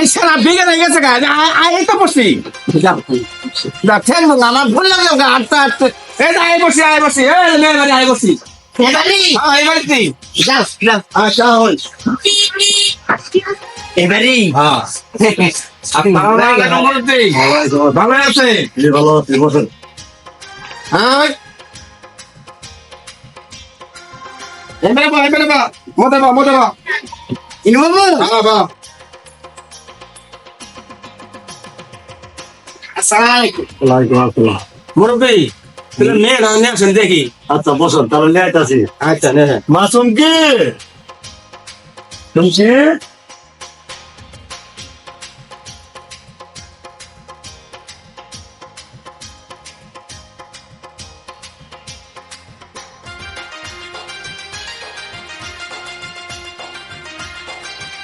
এই সারা বিঘে হয়ে গেছে এই তো মঙ্গা আমার ভুল লাগল আটটা আটটা। এই আয় বসি আয় বসি। এই আয় বসি। এবারে হ্যাঁ এবারে হ্যাঁ ভালো ভালো আছে হ্যাঁ। এমএ বা এমএ বা। মতে বা মতে বা। হ্যাঁ মুরব্বি তুমি দেখি। আচ্ছা বসুন তাহলে আচ্ছা নে মাসুম কি শুনছি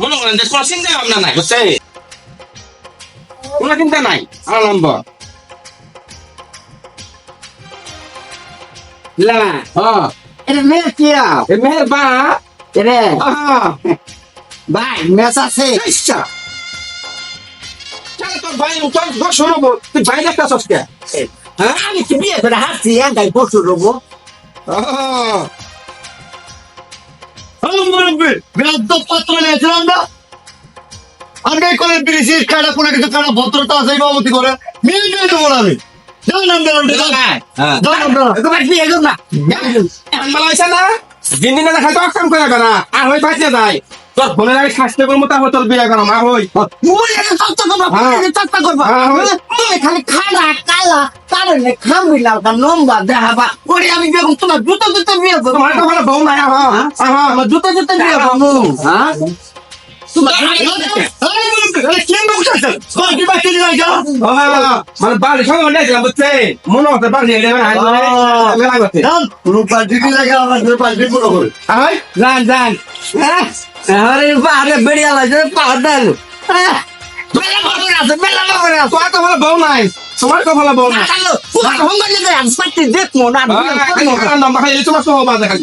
মনে করেন যে কোনো চিন্তা ভাবনা নাই বুঝছে কোনো চিন্তা নাই আমার নম্বর। ভাই হ্যাঁ এটা মেয়ে কি এ মেয়ের বা। রে। হ্যাঁ ভাই মেস আছে। তোর ভাই তোর ঘর শোনাবো তুই ভাই একটা সস্কে হ্যাঁ আমি কি বিয়ে করে হাসছি একাই পশু রবো। মুরব্বী বেদ্য পত্র নিয়েছিলাম না? আগে করে দিয়েছি কাটা কোনো কিছু কাটা ভদ্রতা আছে বাবতি করে। মিল দিয়ে দেবো আমি। তোর ফোনের আগে স্বাস্থ্য করব তারপর তোর বিয়ে করো মা হই। মুই করব। চর্চা করব হ্যাঁ, হ্যাঁ। মুই খালি খালা কালা কারণে খামবি না ওটা লম্বা দেখাবা ওরে আমি বেগম তোমার জুতো জুতো বিয়ে করব তোমার তো ভালো বউ নাই আহা আহা। আমার জুতো জুতো বিয়ে করব হ্যাঁ? মানে বাড়ি সঙ্গে নিয়েছিলাম বুঝছে হচ্ছে বাড়ি এলে মেলা করতে আয় জান জান হ্যাঁ? আরে পাহাড়ে বেরিয়ে লাগছে পাহাড় বেলা বাবুর আছে তোমার বউ নাই। তোমার তো ভালো হ্যালো পুরা হোম বাজে দেখ পাটি দেখ আয়, খালি খালি তোমার তো হবা দেখা